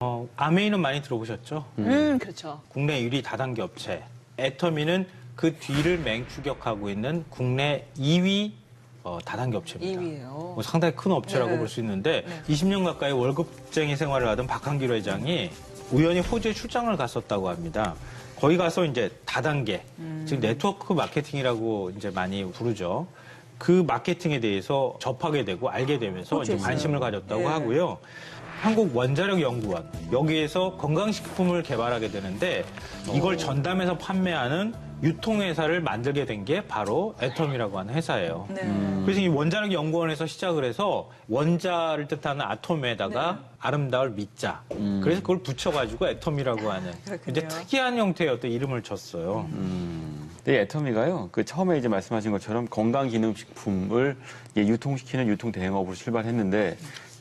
어, 아메이는 많이 들어보셨죠? 음, 그렇죠. 국내 1위 다단계 업체. 애터미는 그 뒤를 맹추격하고 있는 국내 2위 어, 다단계 업체입니다. 2위예요. 뭐 상당히 큰 업체라고 네. 볼 수 있는데 네. 20년 가까이 월급쟁이 생활을 하던 박한길 회장이 우연히 호주에 출장을 갔었다고 합니다. 거기 가서 이제 다단계, 음. 즉 네트워크 마케팅이라고 이제 많이 부르죠. 그 마케팅에 대해서 접하게 되고 알게 되면서 이제 호주에서요? 관심을 가졌다고 네. 하고요. 한국 원자력 연구원 여기에서 건강식품을 개발하게 되는데 이걸 전담해서 판매하는 유통회사를 만들게 된 게 바로 애텀이라고 하는 회사예요. 네. 그래서 이 원자력 연구원에서 시작을 해서 원자를 뜻하는 아톰에다가 네. 아름다울 미자. 그래서 그걸 붙여가지고 애텀이라고 하는 그렇군요. 이제 특이한 형태의 어떤 이름을 줬어요. 네, 애터미가요. 그 처음에 이제 말씀하신 것처럼 건강기능식품을 유통시키는 유통 대행업으로 출발했는데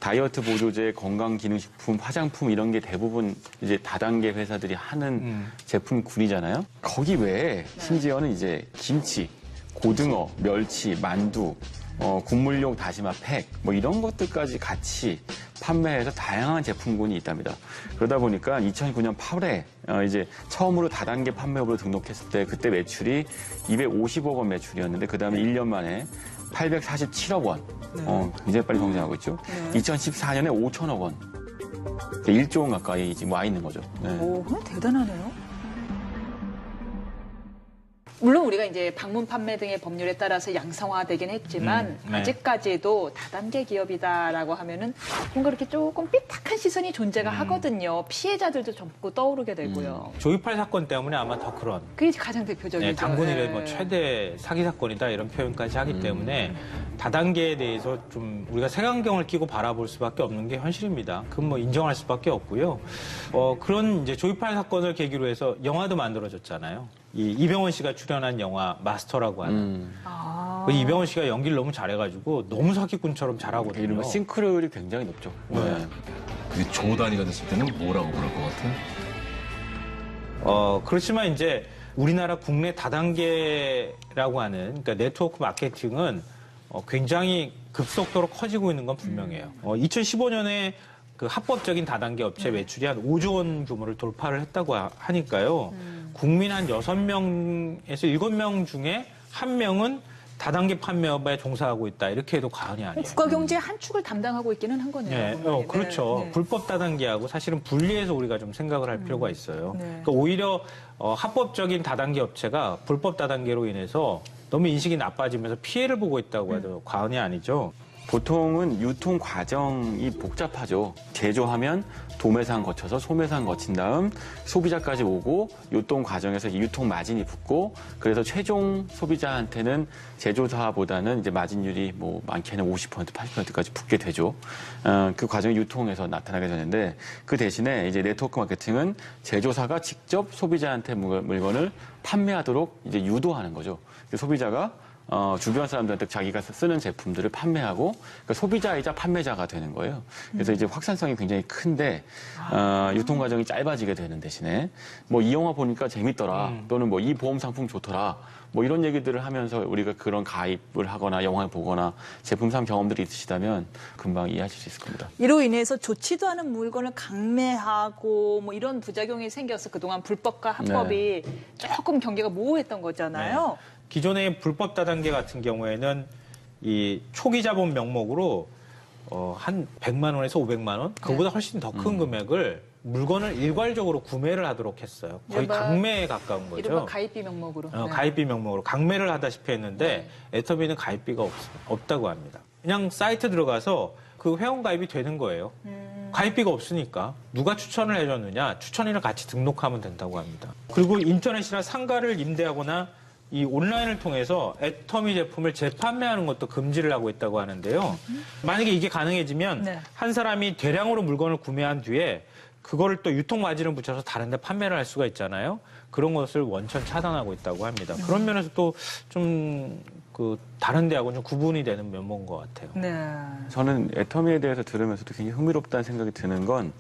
다이어트 보조제, 건강기능식품, 화장품 이런 게 대부분 이제 다단계 회사들이 하는 음. 제품군이잖아요. 거기 외에 심지어는 이제 김치, 고등어, 멸치, 만두, 어, 국물용 다시마 팩, 뭐 이런 것들까지 같이 판매해서 다양한 제품군이 있답니다. 그러다 보니까 2009년 8월에 어, 이제 처음으로 다단계 판매업으로 등록했을 때 그때 매출이 250억 원 매출이었는데 그 다음에 1년 만에 847억 원. 어, 굉장히 빨리 성장하고 있죠. 2014년에 5천억 원. 1조 원 가까이 지금 와 있는 거죠. 네. 오, 대단하네요. 물론 우리가 이제 방문 판매 등의 법률에 따라서 양성화되긴 했지만 음, 네. 아직까지도 다단계 기업이다라고 하면은 뭔가 이렇게 조금 삐딱한 시선이 존재가 음. 하거든요. 피해자들도 젊고 떠오르게 되고요. 조이팔 사건 때문에 아마 더 그런 그게 가장 대표적이죠. 네, 당군 이래 네. 뭐 최대 사기 사건이다 이런 표현까지 하기 때문에 다단계에 대해서 좀 우리가 색안경을 끼고 바라볼 수밖에 없는 게 현실입니다. 그건 뭐 인정할 수밖에 없고요. 어, 그런 이제 조이팔 사건을 계기로 해서 영화도 만들어졌잖아요. 이 이병헌 씨가 출연한 영화 마스터라고 하는 음. 아. 그 이병헌 씨가 연기를 너무 잘해가지고 너무 사기꾼처럼 잘하거든요. 이런 싱크로율이 굉장히 높죠. 네. 그게 조 단위가 됐을 때는 뭐라고 그럴 것 같아? 어, 그렇지만 이제 우리나라 국내 다단계라고 하는 그러니까 네트워크 마케팅은 어, 굉장히 급속도로 커지고 있는 건 분명해요. 어, 2015년에 그 합법적인 다단계 업체 매출이 한 5조 원 규모를 돌파를 했다고 하- 하니까요. 국민 한 6명에서 7명 중에 한 명은 다단계 판매업에 종사하고 있다. 이렇게 해도 과언이 아니에요. 국가 경제의 한 축을 담당하고 있기는 한 거네요. 네. 어, 그렇죠. 네. 불법 다단계하고 사실은 분리해서 우리가 좀 생각을 할 필요가 있어요. 네. 그러니까 오히려 어, 합법적인 다단계 업체가 불법 다단계로 인해서 너무 인식이 나빠지면서 피해를 보고 있다고 해도 과언이 아니죠. 보통은 유통 과정이 복잡하죠. 제조하면 도매상 거쳐서 소매상 거친 다음 소비자까지 오고 유통 과정에서 이 유통 마진이 붙고 그래서 최종 소비자한테는 제조사보다는 이제 마진율이 뭐 많게는 50% 80%까지 붙게 되죠. 어, 그 과정이 유통에서 나타나게 되는데 그 대신에 이제 네트워크 마케팅은 제조사가 직접 소비자한테 물- 물건을 판매하도록 이제 유도하는 거죠. 그 소비자가 어, 주변 사람들한테 자기가 쓰는 제품들을 판매하고 그러니까 소비자이자 판매자가 되는 거예요. 그래서 이제 확산성이 굉장히 큰데 어, 유통 과정이 짧아지게 되는 대신에 뭐 이 영화 보니까 재밌더라 또는 뭐 이 보험 상품 좋더라 뭐 이런 얘기들을 하면서 우리가 그런 가입을 하거나 영화를 보거나 제품 사 경험들이 있으시다면 금방 이해하실 수 있을 겁니다. 이로 인해서 좋지도 않은 물건을 강매하고 뭐 이런 부작용이 생겨서 그동안 불법과 합법이 조금 경계가 모호했던 거잖아요. 기존의 불법 다단계 같은 경우에는 이 초기 자본 명목으로 어, 한 100만 원에서 500만 원, 그보다 훨씬 더 큰 금액을 물건을 일괄적으로 구매를 하도록 했어요. 거의 이른바- 강매에 가까운 거죠. 이른바 가입비 명목으로. 어, 네. 가입비 명목으로 강매를 하다시피 했는데 애터미는 가입비가 없, 없다고 합니다. 그냥 사이트 들어가서 그 회원 가입이 되는 거예요. 음. 가입비가 없으니까 누가 추천을 해줬느냐 추천인을 같이 등록하면 된다고 합니다. 그리고 인터넷이나 상가를 임대하거나 이 온라인을 통해서 애터미 제품을 재판매하는 것도 금지를 하고 있다고 하는데요. 만약에 이게 가능해지면 네. 한 사람이 대량으로 물건을 구매한 뒤에 그거를 또 유통 마진을 붙여서 다른 데 판매를 할 수가 있잖아요. 그런 것을 원천 차단하고 있다고 합니다. 그런 면에서 또좀 그 다른 데하고 좀 구분이 되는 면모인 것 같아요. 네. 저는 애터미에 대해서 들으면서도 굉장히 흥미롭다는 생각이 드는 건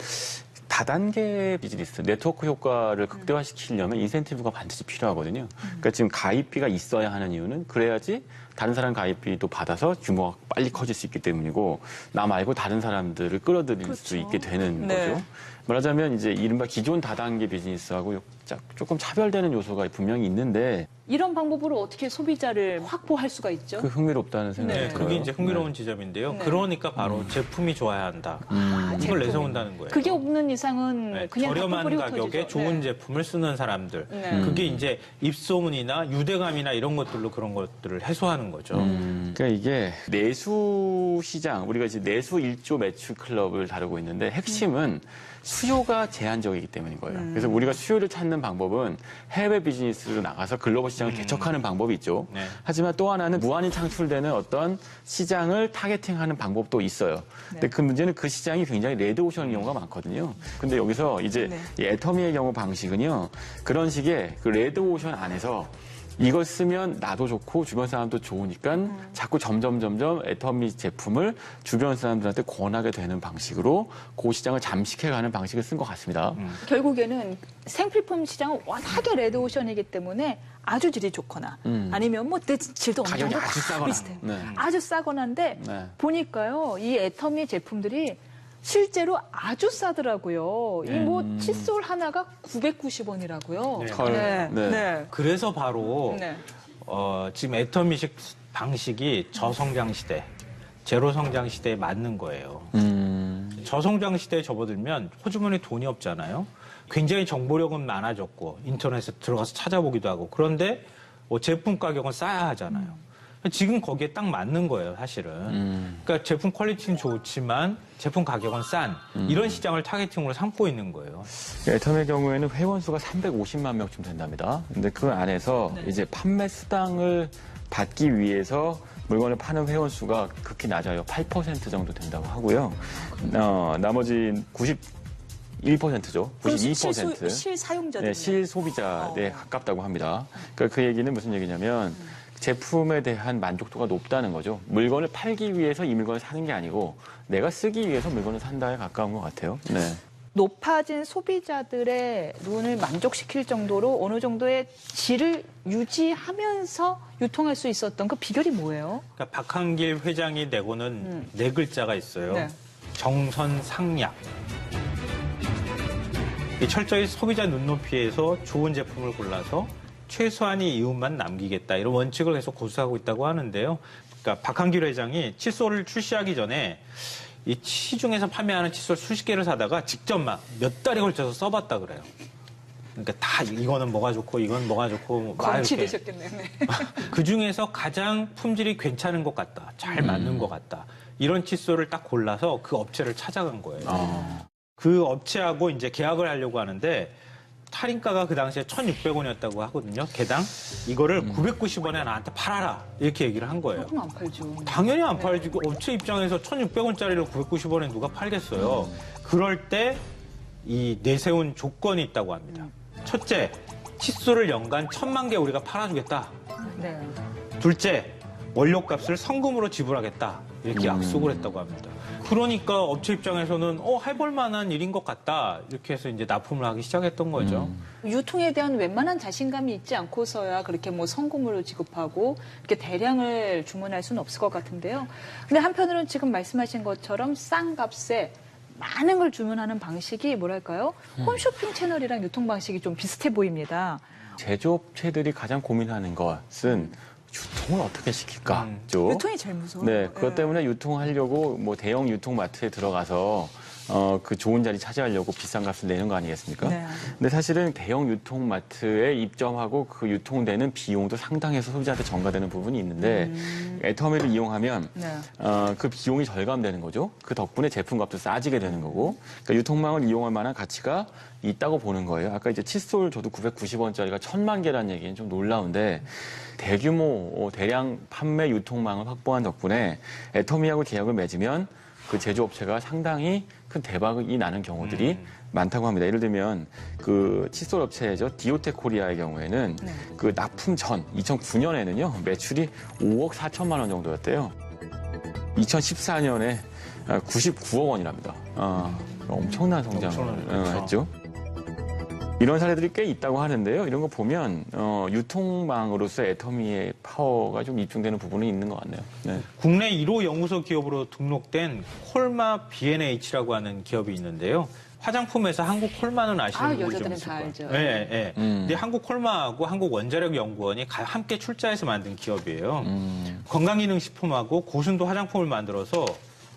다단계 비즈니스, 네트워크 효과를 극대화시키려면 인센티브가 반드시 필요하거든요. 그러니까 지금 가입비가 있어야 하는 이유는 그래야지 다른 사람 가입비도 받아서 규모가 빨리 커질 수 있기 때문이고 나 말고 다른 사람들을 끌어들일 수 그렇죠. 있게 되는 네. 거죠. 말하자면 이제 이른바 기존 다단계 비즈니스하고 짝- 조금 차별되는 요소가 분명히 있는데 이런 방법으로 어떻게 소비자를 확보할 수가 있죠? 그 흥미롭다는 생각이 네, 들어요. 그게 이제 흥미로운 지점인데요. 네. 그러니까 바로 제품이 좋아야 한다. 아, 이걸 제품이. 내세운다는 거예요. 그게 없는 이상은 네, 그냥 저렴한 가격에 흩어지죠. 좋은 네. 제품을 쓰는 사람들. 네. 그게 이제 입소문이나 유대감이나 이런 것들로 그런 것들을 해소하는 거죠. 음, 그러니까 이게 내수 시장 우리가 이제 내수 1조 매출 클럽을 다루고 있는데 핵심은 수요가 제한적이기 때문인 거예요. 그래서 우리가 수요를 찾는 방법은 해외 비즈니스로 나가서 글로벌 시장을 개척하는 방법이 있죠. 네. 하지만 또 하나는 무한히 창출되는 어떤 시장을 타겟팅하는 방법도 있어요. 근데 그 문제는 그 시장이 굉장히 레드오션인 경우가 많거든요. 근데 여기서 이제 네. 이 애터미의 경우 방식은요. 그런 식의 그 레드오션 안에서 이걸 쓰면 나도 좋고 주변 사람도 좋으니까 자꾸 점점 점점 애터미 제품을 주변 사람들한테 권하게 되는 방식으로 그 시장을 잠식해가는 방식을 쓴 것 같습니다. 결국에는 생필품 시장은 워낙에 레드오션이기 때문에 아주 질이 좋거나 음. 아니면 뭐내 질도 어느 가격이 정도 아주 다 싸거나. 비슷해. 네. 아주 싸거나인데 네. 보니까요 이 애터미 제품들이 실제로 아주 싸더라고요. 이뭐 음. 칫솔 하나가 990원이라고요. 네. 헐. 네. 네. 네. 그래서 바로 네. 어, 지금 애터미식 방식이 저성장 시대, 제로 성장 시대에 맞는 거예요. 음. 저성장 시대에 접어들면 호주머니 돈이 없잖아요. 굉장히 정보력은 많아졌고 인터넷에 들어가서 찾아보기도 하고 그런데 뭐 제품 가격은 싸야 하잖아요. 지금 거기에 딱 맞는 거예요, 사실은. 음. 그러니까 제품 퀄리티는 좋지만 제품 가격은 싼 이런 시장을 타겟팅으로 삼고 있는 거예요. 애텀의 경우에는 회원 수가 350만 명쯤 된답니다. 근데 그 안에서 네. 이제 판매 수당을 받기 위해서 물건을 파는 회원 수가 극히 낮아요. 8% 정도 된다고 하고요. 어, 나머지 91%죠. 그럼 92%. 실, 실 사용자들 네, 실소비자에 어. 가깝다고 합니다. 그러니까 그 얘기는 무슨 얘기냐면 제품에 대한 만족도가 높다는 거죠. 물건을 팔기 위해서 이 물건을 사는 게 아니고 내가 쓰기 위해서 물건을 산다에 가까운 것 같아요. 네. 높아진 소비자들의 눈을 만족시킬 정도로 어느 정도의 질을 유지하면서 유통할 수 있었던 그 비결이 뭐예요? 그러니까 박한길 회장이 내고는 네 글자가 있어요. 네. 정선상약. 이 철저히 소비자 눈높이에서 좋은 제품을 골라서 최소한의 이윤만 남기겠다 이런 원칙을 계속 고수하고 있다고 하는데요. 그러니까 박한길 회장이 칫솔을 출시하기 전에 이 시중에서 판매하는 칫솔 수십 개를 사다가 직접 막 몇 달에 걸쳐서 써봤다 그래요. 그러니까 다 이거는 뭐가 좋고 이건 뭐가 좋고 막 검치 이렇게 되셨겠네요. 네. 그 중에서 가장 품질이 괜찮은 것 같다, 잘 맞는 것 같다 이런 칫솔을 딱 골라서 그 업체를 찾아간 거예요. 어. 그 업체하고 이제 계약을 하려고 하는데 할인가가 그 당시에 1,600원이었다고 하거든요. 개당 이거를 990원에 나한테 팔아라 이렇게 얘기를 한 거예요. 그럼 안 팔죠. 당연히 안 팔지. 그 업체 입장에서 1,600원짜리를 990원에 누가 팔겠어요. 그럴 때 이 내세운 조건이 있다고 합니다. 첫째, 칫솔을 연간 천만 개 우리가 팔아주겠다. 네. 둘째, 원료값을 성금으로 지불하겠다. 이렇게 약속을 했다고 합니다. 그러니까 업체 입장에서는 어, 해볼 만한 일인 것 같다. 이렇게 해서 이제 납품을 하기 시작했던 거죠. 유통에 대한 웬만한 자신감이 있지 않고서야 그렇게 뭐 성금으로 지급하고 이렇게 대량을 주문할 수는 없을 것 같은데요. 근데 한편으로는 지금 말씀하신 것처럼 싼 값에 많은 걸 주문하는 방식이 뭐랄까요? 홈쇼핑 채널이랑 유통 방식이 좀 비슷해 보입니다. 제조업체들이 가장 고민하는 것은 유통을 어떻게 시킬까? 음. 죠. 유통이 제일 무서워요. 네, 그것 예. 때문에 유통하려고 뭐 대형 유통마트에 들어가서 어, 그 좋은 자리 차지하려고 비싼 값을 내는 거 아니겠습니까? 네. 근데 사실은 대형 유통마트에 입점하고 그 유통되는 비용도 상당해서 소비자한테 전가되는 부분이 있는데 애터미를 이용하면 네. 어, 그 비용이 절감되는 거죠. 그 덕분에 제품값도 싸지게 되는 거고, 그러니까 유통망을 이용할 만한 가치가 있다고 보는 거예요. 아까 이제 칫솔 저도 990원짜리가 천만 개라는 얘기는 좀 놀라운데 대규모 어, 대량 판매 유통망을 확보한 덕분에 애터미하고 계약을 맺으면 그 제조업체가 상당히 큰 대박이 나는 경우들이 많다고 합니다. 예를 들면 그 칫솔 업체죠 디오텍 코리아의 경우에는 네. 그 납품 전 2009년에는요 매출이 5억 4천만 원 정도였대요. 2014년에 99억 원이랍니다. 어, 엄청난 성장을 엄청나죠. 어, 했죠. 이런 사례들이 꽤 있다고 하는데요. 이런 거 보면 어, 유통망으로서 애터미의 파워가 좀 입증되는 부분이 있는 것 같네요. 네. 국내 1호 연구소 기업으로 등록된 콜마 B&H라고 하는 기업이 있는데요. 화장품에서 한국 콜마는 아시는 아, 분들이 좀 여자들은 있을 다 거예요. 알죠. 예, 예. 음. 근데 한국 콜마하고 한국 원자력 연구원이 가- 함께 출자해서 만든 기업이에요. 음. 건강기능식품하고 고순도 화장품을 만들어서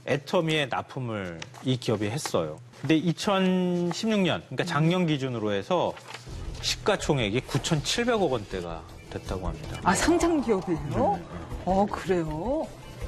애터미에 납품을 이 기업이 했어요. 근데 2016년, 그러니까 작년 기준으로 해서 시가총액이 9,700억 원대가 됐다고 합니다. 아, 상장 기업이에요? 어, 그래요?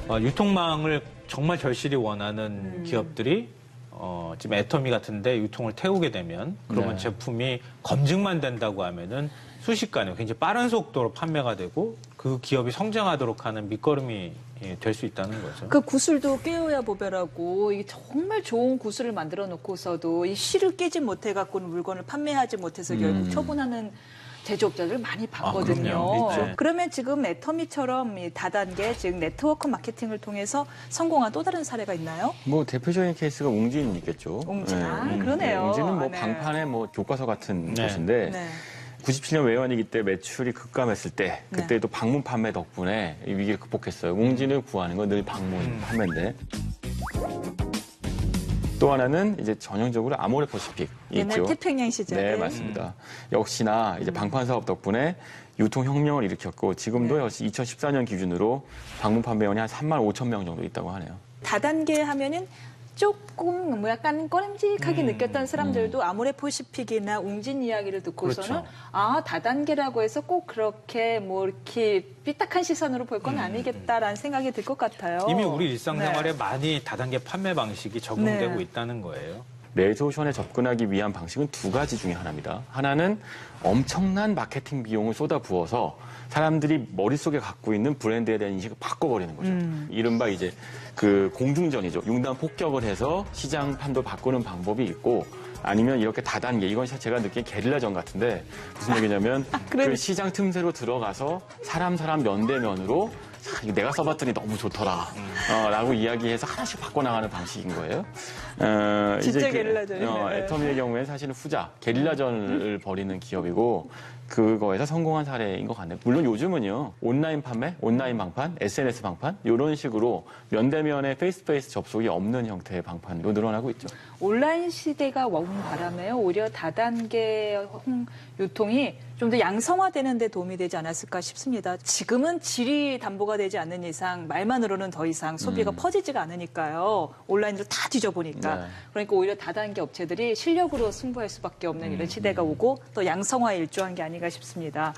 어, 유통망을 정말 절실히 원하는 음. 기업들이 어, 지금 애터미 같은데 유통을 태우게 되면 그러면 네. 제품이 검증만 된다고 하면은 순식간에 굉장히 빠른 속도로 판매가 되고 그 기업이 성장하도록 하는 밑거름이 예, 될 수 있다는 거죠. 그 구슬도 깨어야 보배라고 이게 정말 좋은 구슬을 만들어 놓고서도 이 실을 깨지 못해 갖고는 물건을 판매하지 못해서 결국 처분하는 제조업자들 많이 봤거든요. 그럼요. 있죠. 그러면 지금 애터미처럼 이 다단계 즉 네트워크 마케팅을 통해서 성공한 또 다른 사례가 있나요? 뭐 대표적인 케이스가 웅진 있겠죠. 웅진. 아, 음, 그러네요. 웅진은 뭐 네. 방판의 뭐 교과서 같은 네. 곳인데 네. 97년 외환위기 때 매출이 급감했을 때 네. 그때도 방문 판매 덕분에 이 위기를 극복했어요. 웅진을 구하는 건 늘 방문 음. 판매인데 또 하나는 이제 전형적으로 아모레퍼시픽 옛날 있죠. 태평양 시절에 네, 맞습니다. 역시나 이제 방판 사업 덕분에 유통 혁명을 일으켰고 지금도 네. 역시 2014년 기준으로 방문 판매원이 한 3만 5천 명 정도 있다고 하네요. 다단계 하면은 조금 뭐 약간 꺼림직하게 음, 느꼈던 사람들도 아모레포시픽이나 웅진 이야기를 듣고서는 그렇죠. 아 다단계라고 해서 꼭 그렇게 뭐 이렇게 삐딱한 시선으로 볼 건 아니겠다라는 생각이 들 것 같아요. 음, 이미 우리 일상생활에 네. 많이 다단계 판매 방식이 적용되고 네. 있다는 거예요. 레조션에 접근하기 위한 방식은 두 가지 중에 하나입니다. 하나는 엄청난 마케팅 비용을 쏟아부어서 사람들이 머릿속에 갖고 있는 브랜드에 대한 인식을 바꿔버리는 거죠. 이른바 이제 그 공중전이죠. 융단 폭격을 해서 시장 판도 바꾸는 방법이 있고 아니면 이렇게 다단계 이건 제가 느낀 게릴라전 같은데 무슨 얘기냐면 그 시장 틈새로 들어가서 사람 사람 면 대면으로 자, 이거 내가 써봤더니 너무 좋더라. 어, 라고 이야기해서 하나씩 바꿔나가는 방식인 거예요. 어, 진짜 그, 게릴라전이네. 어, 애터미의 경우에 사실은 후자, 게릴라전을 벌이는 기업이고 그거에서 성공한 사례인 것 같네요. 물론 요즘은요, 온라인 판매, 온라인 방판, SNS 방판, 이런 식으로 면대면의 페이스페이스 접속이 없는 형태의 방판도 늘어나고 있죠. 온라인 시대가 온 바람에 오히려 다단계 홍- 유통이 좀 더 양성화되는 데 도움이 되지 않았을까 싶습니다. 지금은 질이 담보가 되지 않는 이상 말만으로는 더 이상 소비가 퍼지지가 않으니까요. 온라인으로 다 뒤져보니까. 네. 그러니까 오히려 다단계 업체들이 실력으로 승부할 수밖에 없는 이런 시대가 오고 또 양성화에 일조한 게 아닌가 싶습니다.